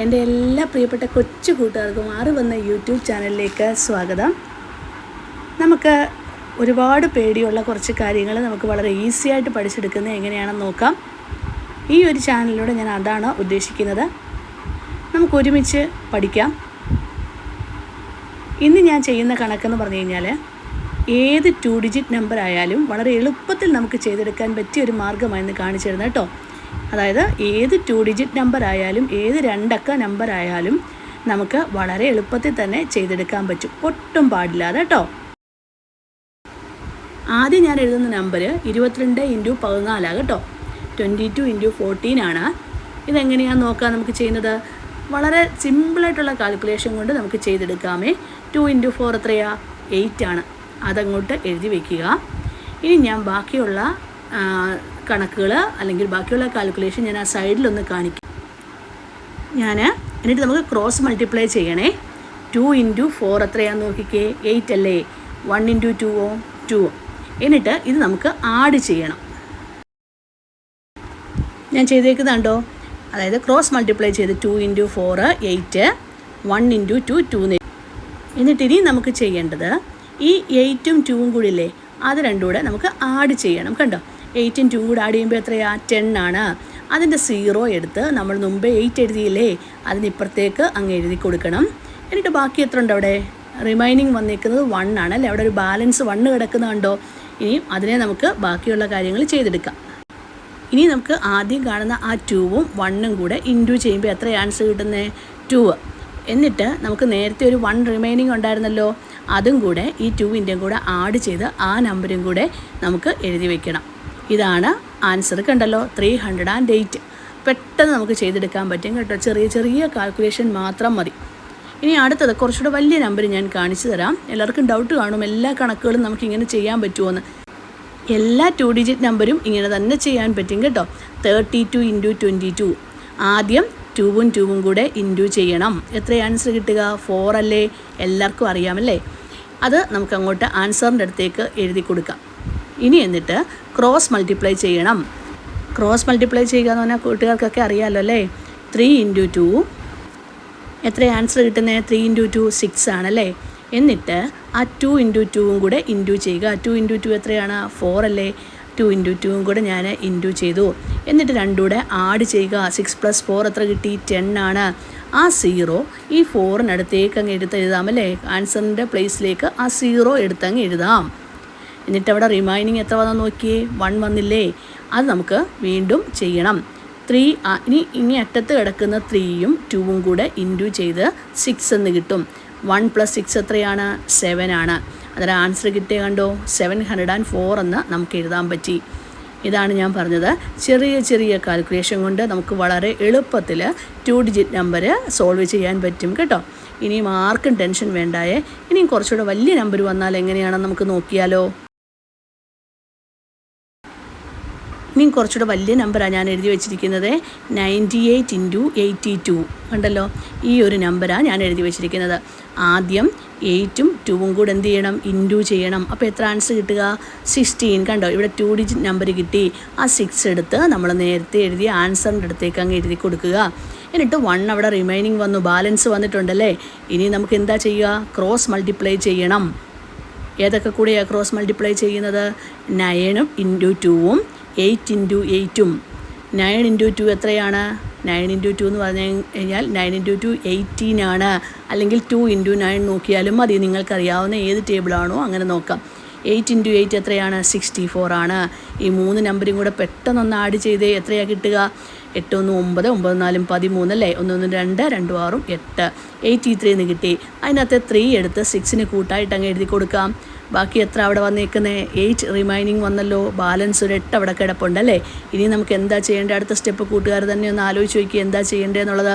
എന്റെ എല്ലാ പ്രിയപ്പെട്ട കൊച്ചു കൂട്ടുകാർക്കും ആറ് വന്ന യൂട്യൂബ് ചാനലിലേക്ക് സ്വാഗതം. നമുക്ക് ഒരുപാട് പേടിയുള്ള കുറച്ച് കാര്യങ്ങൾ നമുക്ക് വളരെ ഈസി ആയിട്ട് പഠിച്ചെടുക്കുന്നത് എങ്ങനെയാണെന്ന് നോക്കാം. ഈ ഒരു ചാനലിലൂടെ ഞാൻ അതാണ് ഉദ്ദേശിക്കുന്നത്. നമുക്ക് ഒരുമിച്ച് പഠിക്കാം. ഇന്ന് ഞാൻ ചെയ്യുന്ന കണക്കെന്ന് പറഞ്ഞു കഴിഞ്ഞാൽ ഏത് ടു ഡിജിറ്റ് നമ്പർ ആയാലും വളരെ എളുപ്പത്തിൽ നമുക്ക് ചെയ്തെടുക്കാൻ പറ്റിയ ഒരു മാർഗമായിരുന്നു കാണിച്ചിരുന്നത് കേട്ടോ. അതായത് ഏത് ടു ഡിജിറ്റ് നമ്പർ ആയാലും ഏത് രണ്ടക്ക നമ്പർ ആയാലും നമുക്ക് വളരെ എളുപ്പത്തിൽ തന്നെ ചെയ്തെടുക്കാൻ പറ്റും. ഒട്ടും പാടില്ലാതെ കേട്ടോ. ആദ്യം ഞാൻ എഴുതുന്ന നമ്പർ ഇരുപത്തിരണ്ട് ഇന്റു പതിനാലാണ് കേട്ടോ. ട്വന്റി ടു ഇന്റു ഫോർട്ടീൻ ആണ്. ഇതെങ്ങനെയാണ് നോക്കാം നമുക്ക് ചെയ്യുന്നത്? വളരെ സിമ്പിളായിട്ടുള്ള കാൽക്കുലേഷൻ കൊണ്ട് നമുക്ക് ചെയ്തെടുക്കാമേ. ടു ഇന്റു ഫോർ എത്രയാ? എയ്റ്റ് ആണ്. അതങ്ങോട്ട് എഴുതി വയ്ക്കുക ഇനി ഞാൻ ബാക്കിയുള്ള കണക്കുകൾ അല്ലെങ്കിൽ ബാക്കിയുള്ള കാൽക്കുലേഷൻ ഞാൻ ആ സൈഡിലൊന്ന് കാണിക്കാം. ഞാൻ എന്നിട്ട് നമുക്ക് ക്രോസ് മൾട്ടിപ്ലൈ ചെയ്യണേ. ടു ഇന്റു ഫോർ എത്രയാന്ന് നോക്കിക്കേ. എയ്റ്റ് അല്ലേ? വൺ ഇന്റു ടുവോ ടു എന്നിട്ട് ഇത് നമുക്ക് ആഡ് ചെയ്യണം. ഞാൻ ചെയ്തേക്കുന്നുണ്ടോ? അതായത് ക്രോസ് മൾട്ടിപ്ലൈ ചെയ്ത് two into four eight one into two two എന്നിട്ട് ഇനി നമുക്ക് ചെയ്യേണ്ടത് ഈ എയ്റ്റും ടുവും കൂടി ഇല്ലേ അത് രണ്ടും കൂടെ നമുക്ക് ആഡ് ചെയ്യണം. കണ്ടോ? എയ്റ്റും ടൂവും കൂടെ ആഡ് ചെയ്യുമ്പോൾ എത്രയാ? ടെൻ ആണ്. അതിന്റെ സീറോ എടുത്ത് നമ്മൾ മുമ്പേ എയ്റ്റ് എഴുതിയില്ലേ അതിനിപ്പുറത്തേക്ക് അങ്ങ് എഴുതി കൊടുക്കണം. എന്നിട്ട് ബാക്കി എത്ര ഉണ്ട് അവിടെ? റിമൈനിങ് വന്നിരിക്കുന്നത് വൺ ആണ് അല്ലേ? അവിടെ ഒരു ബാലൻസ് വണ്ണ് കിടക്കുന്നുണ്ടോ ഇനി അതിനെ നമുക്ക് ബാക്കിയുള്ള കാര്യങ്ങൾ ചെയ്തെടുക്കാം. ഇനി നമുക്ക് ആദ്യം കാണുന്ന ആ ടൂവും വണ്ണും കൂടെ ഇന്റു ചെയ്യുമ്പോൾ എത്ര ആൻസർ കിട്ടുന്നത് ടൂ എന്നിട്ട് നമുക്ക് നേരത്തെ ഒരു വൺ റിമൈനിങ് ഉണ്ടായിരുന്നല്ലോ അതും കൂടെ ഈ ടൂവിന്റെയും കൂടെ ആഡ് ചെയ്ത് ആ നമ്പരും കൂടെ നമുക്ക് എഴുതി വെക്കണം. ഇതാണ് ആൻസർ. കണ്ടല്ലോ ത്രീ ഹൺഡ്രഡ് ആൻഡ് എയ്റ്റ് പെട്ടെന്ന് നമുക്ക് ചെയ്തെടുക്കാൻ പറ്റും കേട്ടോ. ചെറിയ ചെറിയ കാൽക്കുലേഷൻ മാത്രം മതി. ഇനി അടുത്തത് കുറച്ചുകൂടെ വലിയ നമ്പർ ഞാൻ കാണിച്ചു തരാം. എല്ലാവർക്കും ഡൗട്ട് കാണും. എല്ലാ കണക്കുകളും നമുക്ക് ഇങ്ങനെ ചെയ്യാൻ പറ്റുമോയെന്ന് എല്ലാ ടു ഡിജിറ്റ് നമ്പരും ഇങ്ങനെ തന്നെ ചെയ്യാൻ പറ്റും കേട്ടോ. Thirty two into twenty two ആദ്യം ടൂവും ടൂവും കൂടെ ഇന്റു ചെയ്യണം. എത്ര ആൻസർ കിട്ടുക? ഫോർ അല്ലേ? എല്ലാവർക്കും അറിയാമല്ലേ അത് നമുക്ക് അങ്ങോട്ട് ആൻസറിന്റെ അടുത്തേക്ക് എഴുതി കൊടുക്കാം. ഇനി എന്നിട്ട് ക്രോസ് മൾട്ടിപ്ലൈ ചെയ്യണം. ക്രോസ് മൾട്ടിപ്ലൈ ചെയ്യുക എന്ന് പറഞ്ഞാൽ കൂട്ടുകാർക്കൊക്കെ അറിയാമല്ലോ അല്ലേ? ത്രീ ഇന്റു ടു എത്ര ആൻസർ കിട്ടുന്നത് ത്രീ ഇന്റു ടു സിക്സ് ആണല്ലേ? എന്നിട്ട് ആ ടു ഇന്റു ടുവും കൂടെ ഇന്റു ചെയ്യുക. ടു ഇന്റു ടു എത്രയാണ്? ഫോർ അല്ലേ? ടു ഇന്റു ടുവും കൂടെ ഞാൻ ഇന്റു ചെയ്തു. എന്നിട്ട് രണ്ടുകൂടെ ആഡ് ചെയ്യുക. സിക്സ് പ്ലസ് ഫോർ എത്ര കിട്ടി? ടെൻ ആണ്. ആ സീറോ ഈ ഫോറിനടുത്തേക്ക് അങ്ങ് എടുത്ത് എഴുതാം അല്ലേ? ആൻസറിന്റെ പ്ലേസിലേക്ക് ആ സീറോ എടുത്തങ്ങ് എഴുതാം. എന്നിട്ട് അവിടെ റിമൈനിങ് എത്ര വന്നു നോക്കിയേ? വൺ വന്നില്ലേ? അത് നമുക്ക് വീണ്ടും ചെയ്യണം. ത്രീ ഇനി ഇനി അറ്റത്ത് കിടക്കുന്ന ത്രീയും ടൂവും കൂടെ ഇന്റു ചെയ്ത് സിക്സ് എന്ന് കിട്ടും. വൺ പ്ലസ് സിക്സ് എത്രയാണ്? സെവൻ ആണ്. അതിന് ആൻസർ കിട്ടിയ കണ്ടോ? സെവൻ ഹൺഡ്രഡ് ആൻഡ് ഫോർ എന്ന് നമുക്ക് എഴുതാൻ പറ്റി. ഇതാണ് ഞാൻ പറഞ്ഞത്. ചെറിയ ചെറിയ കാൽക്കുലേഷൻ കൊണ്ട് നമുക്ക് വളരെ എളുപ്പത്തിൽ ടു ഡിജിറ്റ് നമ്പർ സോൾവ് ചെയ്യാൻ പറ്റും കേട്ടോ. ഇനിയും ആർക്കും ടെൻഷൻ വേണ്ടായേ. ഇനിയും കുറച്ചുകൂടെ വലിയ നമ്പർ വന്നാൽ എങ്ങനെയാണെന്ന് നമുക്ക് നോക്കിയാലോ? ഇനിയും കുറച്ചുകൂടെ വലിയ നമ്പറാണ് ഞാൻ എഴുതി വെച്ചിരിക്കുന്നത്. Ninety eight into eighty two. കണ്ടല്ലോ? ഈ ഒരു നമ്പറാണ് ഞാൻ എഴുതി വെച്ചിരിക്കുന്നത്. ആദ്യം എയ്റ്റും ടൂവും കൂടെ എന്ത് ചെയ്യണം? ഇന്റു ചെയ്യണം. അപ്പോൾ എത്ര ആൻസർ കിട്ടുക? സിക്സ്റ്റീൻ. കണ്ടോ? ഇവിടെ ടു ഡിജിറ്റ് നമ്പർ കിട്ടി. ആ സിക്സ് എടുത്ത് നമ്മൾ നേരത്തെ എഴുതി ആൻസറിന്റെ അടുത്തേക്ക് അങ്ങ് എഴുതി കൊടുക്കുക. എന്നിട്ട് വൺ അവിടെ റിമൈനിങ് വന്നു. ബാലൻസ് വന്നിട്ടുണ്ടല്ലേ? ഇനി നമുക്ക് എന്താ ചെയ്യുക? ക്രോസ് മൾട്ടിപ്ലൈ ചെയ്യണം. ഏതൊക്കെ കൂടെയാണ് ക്രോസ് മൾട്ടിപ്ലൈ ചെയ്യുന്നത്? നയനും ഇന്റു ടൂവും എയ്റ്റ് ഇന്റു എയ്റ്റും നയൻ ഇന്റു ടു എത്രയാണ്? നയൻ ഇന്റു ടു എന്ന് പറഞ്ഞു കഴിഞ്ഞാൽ നയൻ ഇന്റു ടു എയ്റ്റീൻ ആണ് അല്ലെങ്കിൽ ടു ഇന്റു നയൻ നോക്കിയാലും മതി. നിങ്ങൾക്കറിയാവുന്ന ഏത് ടേബിളാണോ അങ്ങനെ നോക്കാം. എയ്റ്റ് ഇന്റു എയ്റ്റ് എത്രയാണ്? സിക്സ്റ്റി ഫോർ ആണ്. ഈ മൂന്ന് നമ്പരും കൂടെ പെട്ടെന്നൊന്ന് ആഡ് ചെയ്തേ എത്രയാണ് കിട്ടുക? എട്ട് ഒന്ന് ഒമ്പത് ഒമ്പത് നാലും പതിമൂന്ന് അല്ലേ? ഒന്ന് ഒന്ന് രണ്ട് രണ്ടും ആറും എട്ട്. എയ്റ്റി ത്രീ എന്ന് കിട്ടി. അതിനകത്ത് ത്രീ എടുത്ത് സിക്സിന് കൂട്ടായിട്ട് അങ്ങ് എഴുതി കൊടുക്കാം. ബാക്കി എത്ര അവിടെ വന്നേക്കുന്നത് എയ്റ്റ് റിമൈനിങ് വന്നല്ലോ. ബാലൻസ് ഒരു എട്ട് അവിടെ കിടപ്പുണ്ടല്ലേ ഇനി നമുക്ക് എന്താ ചെയ്യേണ്ടത് അടുത്ത സ്റ്റെപ്പ് കൂട്ടുകാർ തന്നെ ഒന്ന് ആലോചിച്ച് നോക്കി എന്താ ചെയ്യേണ്ടതെന്നുള്ളത്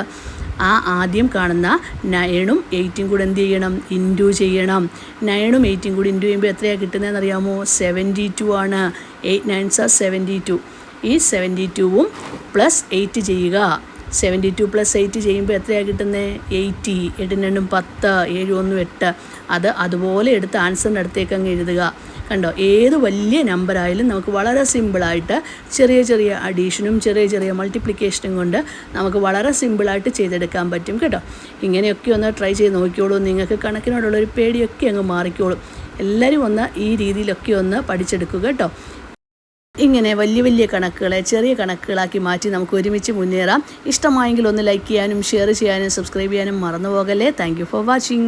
ആ ആദ്യം കാണുന്ന നയണും എയ്റ്റും കൂടെ എന്ത് ചെയ്യണം? ഇന്റു ചെയ്യണം. നയണും എയ്റ്റും കൂടി ഇന്റു ചെയ്യുമ്പോൾ എത്രയാണ് കിട്ടുന്നതെന്ന് അറിയാമോ സെവന്റി ടു ആണ്. Eight nines are seventy two. ഈ സെവന്റി ടുവും പ്ലസ് എയ്റ്റ് ചെയ്യുക. സെവന്റി ടു പ്ലസ് എയ്റ്റ് ചെയ്യുമ്പോൾ എത്രയാണ് കിട്ടുന്നത് എയ്റ്റി. എട്ടും രണ്ടും പത്ത്. ഏഴ് ഒന്നും എട്ട്. അത് അതുപോലെ എടുത്ത് ആൻസറിന്റെ അടുത്തേക്ക് അങ്ങ് എഴുതുക. കണ്ടോ? ഏത് വലിയ നമ്പറായാലും നമുക്ക് വളരെ സിമ്പിളായിട്ട് ചെറിയ ചെറിയ അഡീഷനും ചെറിയ ചെറിയ മൾട്ടിപ്ലിക്കേഷനും കൊണ്ട് നമുക്ക് വളരെ സിമ്പിളായിട്ട് ചെയ്തെടുക്കാൻ പറ്റും കേട്ടോ. ഇങ്ങനെയൊക്കെ ഒന്ന് ട്രൈ ചെയ്ത് നോക്കിയോളൂ നിങ്ങൾക്ക് കണക്കിനോടുള്ള ഒരു പേടിയൊക്കെ അങ്ങ് മാറിക്കോളും. എല്ലാവരും ഒന്ന് ഈ രീതിയിലൊക്കെ ഒന്ന് പഠിച്ചെടുക്കുക കേട്ടോ. ഇങ്ങനെ വലിയ വലിയ കണക്കുകളെ ചെറിയ കണക്കുകളാക്കി മാറ്റി നമുക്ക് ഒരുമിച്ച് മുന്നേറാം. ഇഷ്ടമായെങ്കിൽ ഒന്ന് ലൈക്ക് ചെയ്യാനും ഷെയർ ചെയ്യാനും സബ്സ്ക്രൈബ് ചെയ്യാനും മറന്നു പോകല്ലേ. Thank for watching